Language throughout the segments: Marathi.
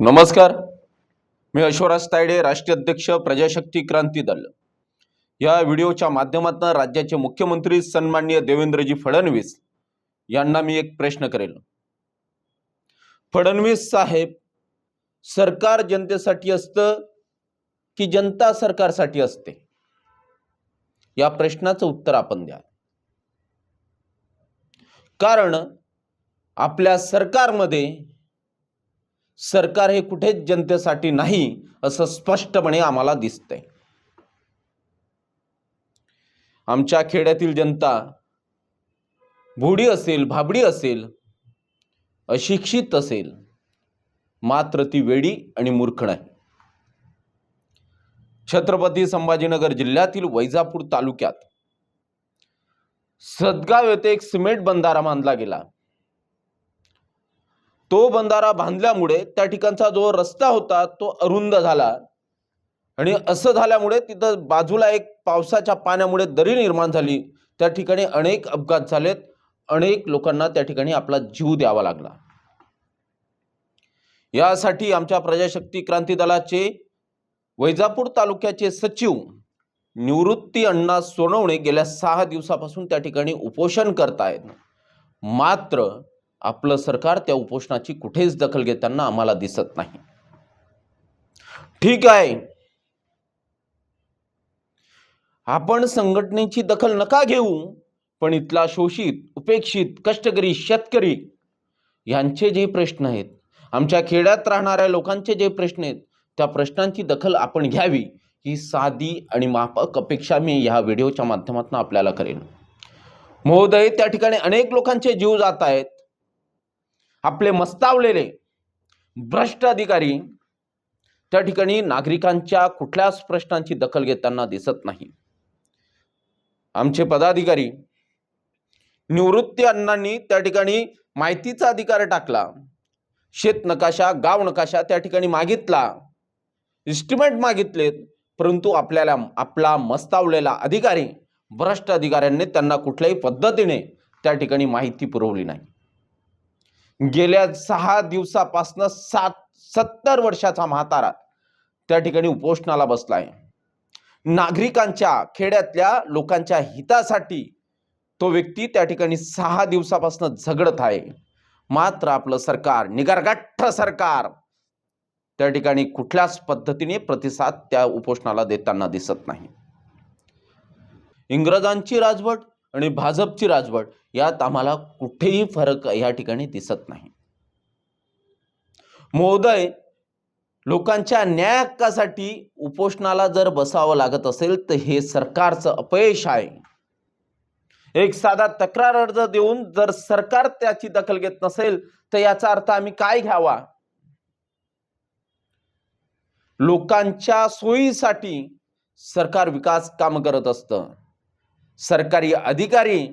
नमस्कार. मी अश्वराज तायडे राष्ट्रीय अध्यक्ष प्रजाशक्ती क्रांती दल. या व्हिडिओच्या माध्यमातून राज्याचे मुख्यमंत्री सन्माननीय देवेंद्रजी फडणवीस यांना मी एक प्रश्न करेल. फडणवीस साहेब सरकार जनतेसाठी असतं की जनता सरकारसाठी असते? या प्रश्नाचं उत्तर आपण द्या. कारण आपल्या सरकारमध्ये सरकार हे कुठेच जनतेसाठी नाही असं स्पष्टपणे आम्हाला दिसतंय. आमच्या खेड्यातील जनता भुडी असेल भाबडी असेल अशिक्षित असेल मात्र ती वेडी आणि मूर्ख नाही. छत्रपती संभाजीनगर जिल्ह्यातील वैजापूर तालुक्यात सदगाव येथे एक सिमेंट बंधारा बांधला गेला. तो बंधारा बांधल्यामुळे त्या ठिकाणचा जो रस्ता होता तो अरुंद झाला. आणि असं झाल्यामुळे तिथं बाजूला एक पावसाच्या पाण्यामुळे दरी निर्माण झाली. त्या ठिकाणी अनेक अपघात झालेत. अनेक लोकांना त्या ठिकाणी आपला जीव द्यावा लागला. यासाठी आमच्या प्रजाशक्ती क्रांती दलाचे वैजापूर तालुक्याचे सचिव निवृत्ती अण्णा सोनवणे गेल्या सहा दिवसापासून त्या ठिकाणी उपोषण करतायत. मात्र आपलं सरकार त्या उपोषणाची कुठेच दखल घेताना आम्हाला दिसत नाही. ठीक आहे. आपण संघटनेची दखल नका घेऊ पण इथला शोषित उपेक्षित कष्टकरी शेतकरी यांचे जे प्रश्न आहेत आमच्या खेड्यात राहणाऱ्या लोकांचे जे प्रश्न आहेत त्या प्रश्नांची दखल आपण घ्यावी ही साधी आणि माफक अपेक्षा मी ह्या व्हिडिओच्या माध्यमातून आपल्याला करेन. महोदय त्या ठिकाणी अनेक लोकांचे जीव जात आहेत. आपले मस्तावलेले भ्रष्ट अधिकारी त्या ठिकाणी नागरिकांच्या कुठल्याच प्रश्नांची दखल घेताना दिसत नाही. आमचे पदाधिकारी निवृत्ती अण्णांनी त्या ठिकाणी माहितीचा अधिकार टाकला शेत नकाशा गाव नकाशा त्या ठिकाणी मागितला इस्टिमेट मागितलेत परंतु आपल्याला आपला मस्तावलेला अधिकारी भ्रष्ट अधिकाऱ्यांनी त्यांना कुठल्याही पद्धतीने त्या ठिकाणी माहिती पुरवली नाही. गेल्या सहा दिवसापासनं सात सत्तर वर्षाचा म्हातारा त्या ठिकाणी उपोषणाला बसला आहे नागरिकांच्या खेड्यातल्या लोकांच्या हितासाठी तो व्यक्ती त्या ठिकाणी सहा दिवसापासून झगडत आहे. मात्र आपलं सरकार निगरगठ्ठ सरकार त्या ठिकाणी कुठल्याच पद्धतीने प्रतिसाद त्या उपोषणाला देताना दिसत नाही. इंग्रजांची राजवट आणि भाजपची राजवट यात आम्हाला कुठेही फरक या ठिकाणी दिसत नाही. महोदय लोकांच्या न्याय हक्कासाठी उपोषणाला जर बसावं लागत असेल तर हे सरकारचं अपयश आहे. एक साधा तक्रार अर्ज देऊन जर सरकार त्याची दखल घेत नसेल तर याचा अर्थ आम्ही काय घ्यावा? लोकांच्या सोयीसाठी सरकार विकास काम करत असतं. सरकारी अधिकारी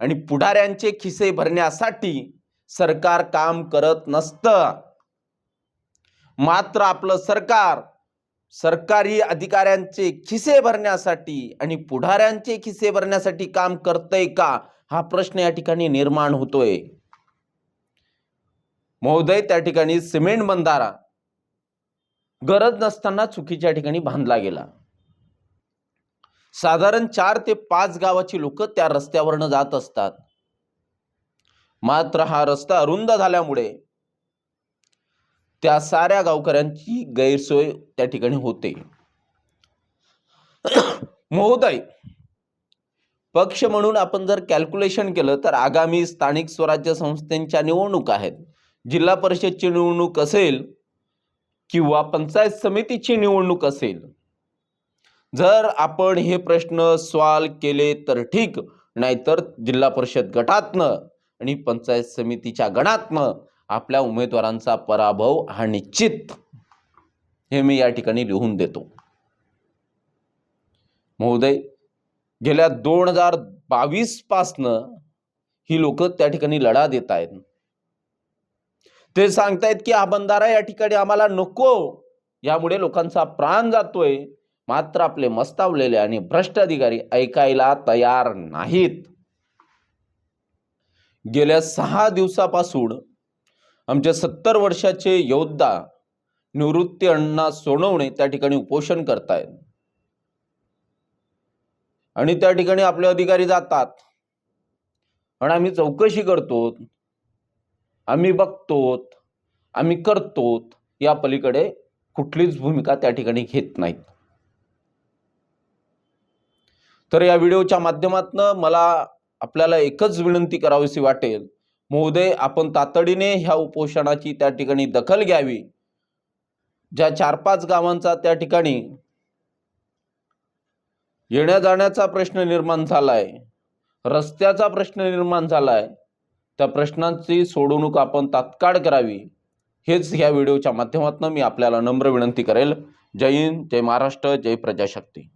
आणि पुढाऱ्यांचे खिसे भरण्यासाठी सरकार काम करत नसतं. मात्र आपलं सरकार सरकारी अधिकाऱ्यांचे खिसे भरण्यासाठी आणि पुढाऱ्यांचे खिसे भरण्यासाठी काम करतंय का हा प्रश्न या ठिकाणी निर्माण होतोय. महोदय त्या ठिकाणी सिमेंट बंधारा गरज नसताना चुकीच्या ठिकाणी बांधला गेला. साधारण चार ते पाच गावाची लोक त्या रस्त्यावरनं जात असतात. मात्र हा रस्ता अरुंद झाल्यामुळे त्या साऱ्या गावकऱ्यांची गैरसोय त्या ठिकाणी होते. महोदय पक्ष म्हणून आपण जर कॅल्क्युलेशन केलं तर आगामी स्थानिक स्वराज्य संस्थेच्या निवडणूक आहेत. जिल्हा परिषदची निवडणूक असेल किंवा पंचायत समितीची निवडणूक असेल जर आपण हे प्रश्न सॉल्व केले तर ठीक नाहीतर जिल्हा परिषद गटातनं आणि पंचायत समितीच्या गणातनं आपल्या उमेदवारांचा पराभव हा निश्चित. हे मी या ठिकाणी लिहून देतो. महोदय गेल्या दोन हजार बावीस पासनं ही लोक त्या ठिकाणी लढा देत आहेत. ते सांगतायत की हा बंधारा या ठिकाणी आम्हाला नको. यामुळे लोकांचा प्राण जातोय. मात्र आपले मस्तावलेले आणि भ्रष्ट अधिकारी ऐकायला तयार नाहीत. गेल्या सहा दिवसापासून आमचे सत्तर वर्षाचे योद्धा निवृत्ती अण्णा सोनवणे त्या ठिकाणी उपोषण करतायत. आणि त्या ठिकाणी आपले अधिकारी जातात. आणि आम्ही चौकशी करतो आम्ही बघतो आम्ही करतो या पलीकडे कुठलीच भूमिका त्या ठिकाणी घेत नाहीत. तर या व्हिडिओच्या माध्यमातनं मला आपल्याला एकच विनंती करावीशी वाटेल. महोदय आपण तातडीने ह्या उपोषणाची त्या ठिकाणी दखल घ्यावी. ज्या चार पाच गावांचा त्या ठिकाणी येण्या जाण्याचा प्रश्न निर्माण झालाय रस्त्याचा प्रश्न निर्माण झालाय त्या प्रश्नांची सोडवणूक आपण तात्काळ करावी. हेच ह्या व्हिडिओच्या माध्यमातून मी आपल्याला नम्र विनंती करेल. जय हिंद जय महाराष्ट्र जय प्रजाशक्ती.